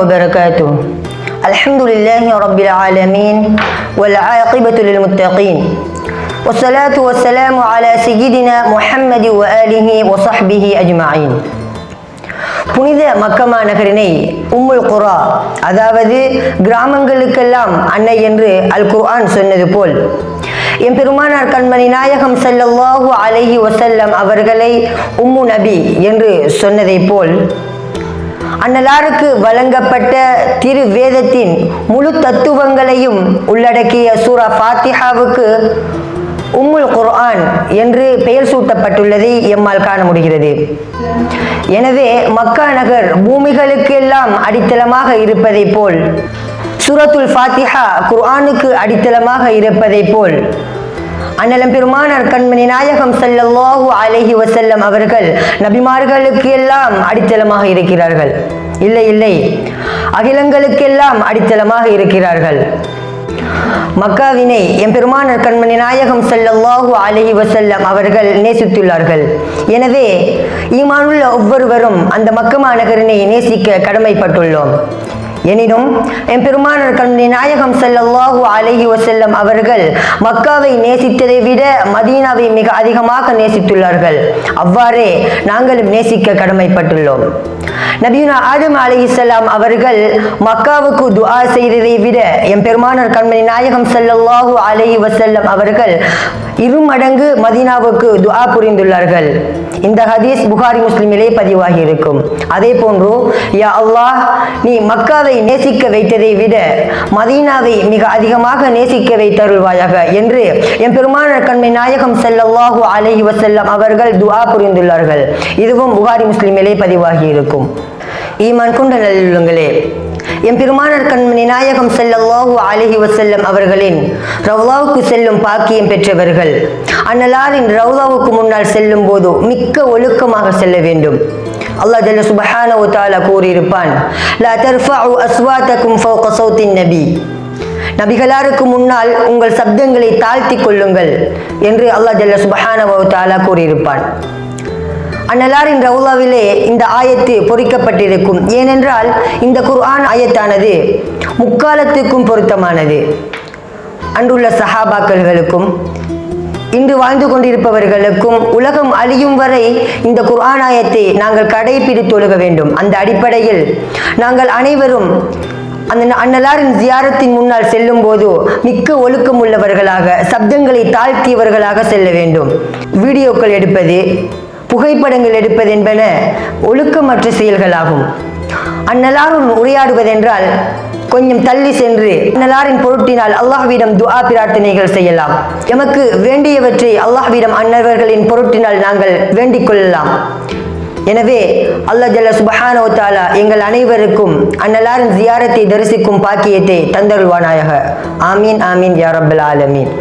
وبركاته. الحمد لله رب العالمين والعاقبة للمتقين. والصلاة والسلام على سيدنا محمد وآله وصحبه أجمعين புனித மக்கமா நகரினை உம்முல் குரா அதாவது கிராமங்களுக்கெல்லாம் அன்னை என்று அல் குர்ஆன் சொன்னது போல் என் பெருமானார் கண்மணி நாயகம் ஸல்லல்லாஹு அலைஹி வஸல்லம் அவர்களை உம்மு நபி என்று சொன்னதைப் போல் அன்னலாருக்கு வழங்கப்பட்ட திரு வேதத்தின் முழு தத்துவங்களையும் உள்ளடக்கிய சூரா ஃபாத்திஹாவுக்கு உம்முல் குர்ஆன் என்று பெயர் சூட்டப்பட்டுள்ளதை எம்மால் காண முடிகிறது. எனவே மக்கா நகர் பூமிகளுக்கெல்லாம் அடித்தளமாக இருப்பதைப் போல் சூரத்துல் ஃபாத்திஹா குர்ஆனுக்கு அடித்தளமாக இருப்பதைப் போல் அண்ணலம் பெருமானார் கண்மணி நாயகம் செல்லல்லாஹு அலஹி வசல்லம் அவர்கள் நபிமார்களுக்கு எல்லாம் அடித்தளமாக இருக்கிறார்கள். இல்லை இல்லை அகிலங்களுக்கெல்லாம் அடித்தளமாக இருக்கிறார்கள். மக்காவினை எம்பெருமானர் கண்மணி நாயகம் செல்லல்லாஹு அலஹி வசல்லம் அவர்கள் நேசித்துள்ளார்கள். எனவே ஈமானுள்ள ஒவ்வொருவரும் அந்த மக்க மாநகரினை நேசிக்க கடமைப்பட்டுள்ளோம். எனினும் என் பெருமானார் கண்மணி நாயகம் செல்லல்லாஹு அலைஹி வஸல்லம் அவர்கள் மக்காவை நேசித்ததை விட மதீனாவை மிக அதிகமாக நேசித்துள்ளார்கள். அவ்வாறே நாங்களும் நேசிக்க கடமைப்பட்டுள்ளோம். நபியுனா ஆதம் அலைஹிஸ்ஸலாம் அவர்கள் மக்காவுக்கு துஆ செய்ததை விட என் பெருமானார் கண்மணி நாயகம் செல்லல்லாஹு அலைஹி வசல்லம் அவர்கள் இருமடங்கு மதீனாவுக்கு துஆ புரிந்துள்ளார்கள். இந்த ஹதீஸ் புகாரி முஸ்லிமிலே பதிவாகி இருக்கும் அதே போன்று யா அல்லாஹ் நீ மக்காவை நேசிக்க வைத்ததை விட மதீனாவை மிக அதிகமாக நேசிக்க வைத்தருள்வாயாக என்று என் பெருமான கண்மை நாயகம் ஸல்லல்லாஹு அலைஹி வசல்லம் அவர்கள் துவா புரிந்துள்ளார்கள். இதுவும் புகாரி முஸ்லிமிலே பதிவாகி இருக்கும் ஈமான் கொண்ட நல்லுள்ளங்களே என் பெருமானர் கண்மணி நாயகம் செல்லல்லாஹு அலைஹி வசல்லம் அவர்களின் ரவுலாவுக்கு செல்லும் பாக்கியம் பெற்றவர்கள். அன்னலாரின் ரவுலாவுக்கு முன்னால் செல்லும் போது மிக்க ஒழுக்கமாக செல்ல வேண்டும். அல்லாஹ் ஜல்ல சுபஹான வ கூறியிருப்பான் லா தர்ஃபஉ அஸ்வாதக்கும் ஃபௌக சௌத்தின் நபி நபிகளாருக்கு முன்னால் உங்கள் சப்தங்களை தாழ்த்தி கொள்ளுங்கள் என்று அல்லாஹ் ஜல்ல சுபஹான வ தஆலா கூறியிருப்பான். அன்னலாரின் ரவுலாவிலே இந்த ஆயத்து பொறிக்கப்பட்டிருக்கும். ஏனென்றால் இந்த குர்ஆன் ஆயத்தானது முக்காலத்துக்கும் பொருத்தமானது. அன்றுள்ள சஹாபாக்கள்களுக்கும் இன்று வாழ்ந்து கொண்டிருப்பவர்களுக்கும் உலகம் அழியும் வரை இந்த குர்ஆனாயத்தை நாங்கள் கடைபிடித்தொழுக வேண்டும். அந்த அடிப்படையில் நாங்கள் அனைவரும் அந்த அன்னலாரின் ஜியாரத்தின் முன்னால் செல்லும் போது மிக்க ஒழுக்கம் உள்ளவர்களாக சப்தங்களை தாழ்த்தியவர்களாக செல்ல வேண்டும். வீடியோக்கள் எடுப்பது புகைப்படங்கள் எடுப்பது என்பன ஒழுக்கமற்ற செயல்களாகும். அன்னலாரும் உரையாடுவதென்றால் கொஞ்சம் தள்ளி சென்று அன்னலாரின் பொருட்டினால் அல்லாஹ்விடம் துஆ பிரார்த்தனைகள் செய்யலாம். எமக்கு வேண்டியவற்றை அல்லாஹ்விடம் அன்னவர்களின் பொருட்டினால் நாங்கள் வேண்டிக் கொள்ளலாம். எனவே அல்லா ஜல்ல சுபஹானோ தாலா எங்கள் அனைவருக்கும் அன்னலாரின் ஜியாரத்தை தரிசிக்கும் பாக்கியத்தை தந்தருள்வானாயாக ஆமீன் ஆமீன் யாரபுல் ஆலமீன்.